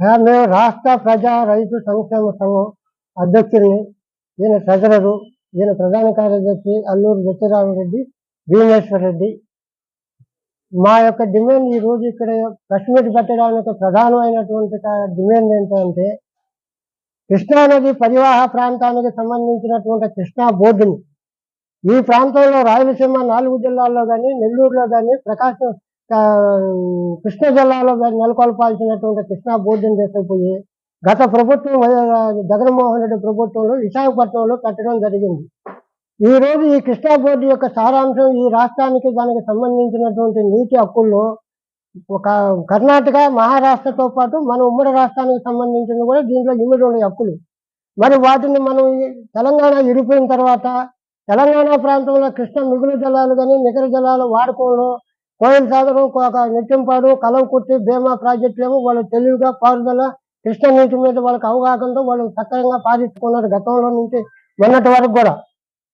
మేము రాష్ట్ర ప్రజా రైతు సంక్షేమ సంఘం అధ్యక్షుడిని ఈయన ట్రెజరరు ఈయన ప్రధాన కార్యదర్శి అల్లూరు సత్యరామరెడ్డి భీమేశ్వర్ రెడ్డి. మా యొక్క డిమాండ్ ఈ రోజు ఇక్కడ ప్రెస్ మీట్ పెట్టడానికి ప్రధానమైనటువంటి డిమాండ్ ఏంటంటే కృష్ణానది పరివాహ ప్రాంతానికి సంబంధించినటువంటి కృష్ణా బోర్డుని. ఈ ప్రాంతంలో రాయలసీమ నాలుగు జిల్లాల్లో కానీ నెల్లూరులో కానీ ప్రకాశం కృష్ణా జిల్లాలో నెలకొల్పాల్సినటువంటి కృష్ణా బోర్డుని తీసుకుపోయి గత ప్రభుత్వం జగన్మోహన్ రెడ్డి ప్రభుత్వంలో విశాఖపట్నంలో పెట్టడం జరిగింది. ఈ రోజు ఈ కృష్ణా బోర్డు యొక్క సారాంశం ఈ రాష్ట్రానికి దానికి సంబంధించినటువంటి నీటి హక్కుల్లో ఒక కర్ణాటక మహారాష్ట్రతో పాటు మన ఉమ్మడి రాష్ట్రానికి సంబంధించిన కూడా దీంట్లో ఇమిడి హక్కులు. మరి వాటిని మనం తెలంగాణ విడిపోయిన తర్వాత తెలంగాణ ప్రాంతంలో కృష్ణ మిగులు జలాలు కానీ నికర జలాలు వాడుకోవడం కోయిల సాగరం ఒక నెట్టింపాడు కలవకుర్తి భీమా ప్రాజెక్టులు ఏమో వాళ్ళు తెలివిగా పారుదల కృష్ణ నీటి మీద వాళ్ళకి అవగాహనతో వాళ్ళు సక్రమంగా పాటించుకున్నారు గతంలో నుంచి మొన్నటి వరకు కూడా.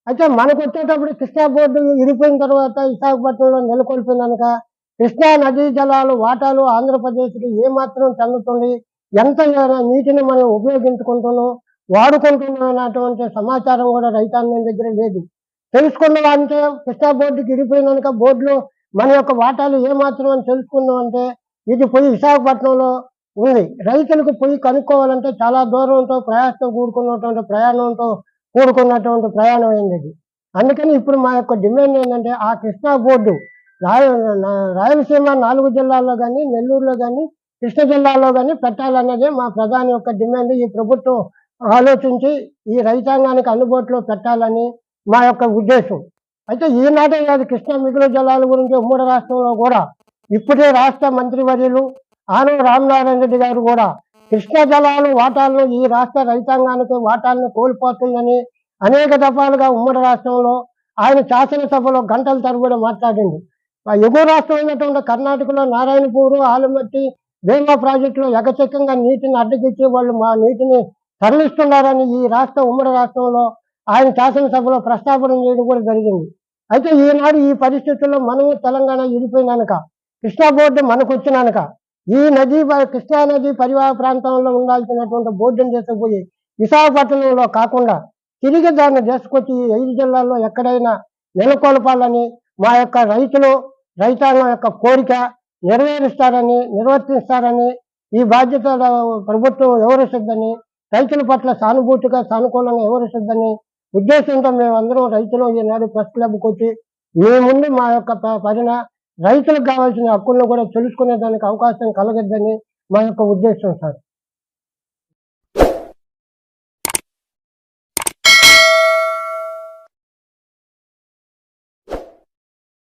అయితే మనకు వచ్చేటప్పుడు కృష్ణా బోర్డు విడిపోయిన తర్వాత విశాఖపట్నంలో నెలకొల్పినాక కృష్ణా నదీ జలాలు వాటాలు ఆంధ్రప్రదేశ్కి ఏమాత్రం చెందుతుంది ఎంత నీటిని మనం ఉపయోగించుకుంటున్నాం వాడుకుంటున్నాం అన్నటువంటి సమాచారం కూడా రైతాంగం దగ్గర లేదు. తెలుసుకున్న అంటే కృష్ణా బోర్డుకి విడిపోయినాక బోర్డులో మన యొక్క వాటాలు ఏమాత్రం అని తెలుసుకుందాం అంటే ఇది పోయి విశాఖపట్నంలో ఉంది. రైతులకు పోయి కనుక్కోవాలంటే చాలా దూరంతో ప్రయాసంతో కూడుకున్నటువంటి ప్రయాణంతో కూడుకున్నటువంటి ప్రయాణం అయింది ఇది. అందుకని ఇప్పుడు మా యొక్క డిమాండ్ ఏంటంటే ఆ కృష్ణా బోర్డు రాయ రాయలసీమ నాలుగు జిల్లాల్లో కానీ నెల్లూరులో కానీ కృష్ణ జిల్లాలో కానీ పెట్టాలన్నదే మా ప్రధాని యొక్క డిమాండ్. ఈ ప్రభుత్వం ఆలోచించి ఈ రైతాంగానికి అందుబాటులో పెట్టాలని మా యొక్క ఉద్దేశం. అయితే ఈనాటే కాదు కృష్ణా మిగులు జలాల గురించి ఉమ్మడి రాష్ట్రంలో కూడా ఇప్పుడే రాష్ట్ర మంత్రివర్యులు ఆనం రామనారాయణ రెడ్డి గారు కూడా కృష్ణా జలాలు వాటాలను ఈ రాష్ట్ర రైతాంగానికి వాటాలను కోల్పోతుందని అనేక దఫాలుగా ఉమ్మడి రాష్ట్రంలో ఆయన శాసనసభలో గంటల తరబడి మాట్లాడింది. ఎగువ రాష్ట్రం కర్ణాటకలో నారాయణపూరు ఆలమట్టి భీమా ప్రాజెక్టులో ఎగచక్కంగా నీటిని అడ్డకిచ్చి వాళ్ళు మా నీటిని తరలిస్తున్నారని ఈ రాష్ట్ర ఉమ్మడి రాష్ట్రంలో ఆయన శాసనసభలో ప్రస్తావన చేయడం కూడా జరిగింది. అయితే ఈనాడు ఈ పరిస్థితుల్లో మనము తెలంగాణ విడిపోయినాక కృష్ణా బోర్డు మనకు వచ్చినాక ఈ నది కృష్ణా నది పరివాహ ప్రాంతంలో ఉండాల్సినటువంటి బోర్డును తీసుకుపోయి విశాఖపట్నంలో కాకుండా తిరిగి దాన్ని తీసుకొచ్చి ఈ ఐదు జిల్లాల్లో ఎక్కడైనా నెలకొల్పాలని మా యొక్క రైతులు రైతాంగం యొక్క కోరిక నెరవేరుస్తారని నిర్వర్తిస్తారని ఈ బాధ్యత ప్రభుత్వం వివరిస్తుందని రైతుల పట్ల సానుభూతిగా సానుకూలంగా వివరిస్తుందని ఉద్దేశంతో మేమందరం రైతులు ఈనాడు ప్రెస్ క్లబ్కి వచ్చి మీ ముందు మా యొక్క పరిణ రైతులకు కావాల్సిన హక్కులను కూడా తెలుసుకునే దానికి అవకాశం కలగద్దని మా యొక్క ఉద్దేశం సార్.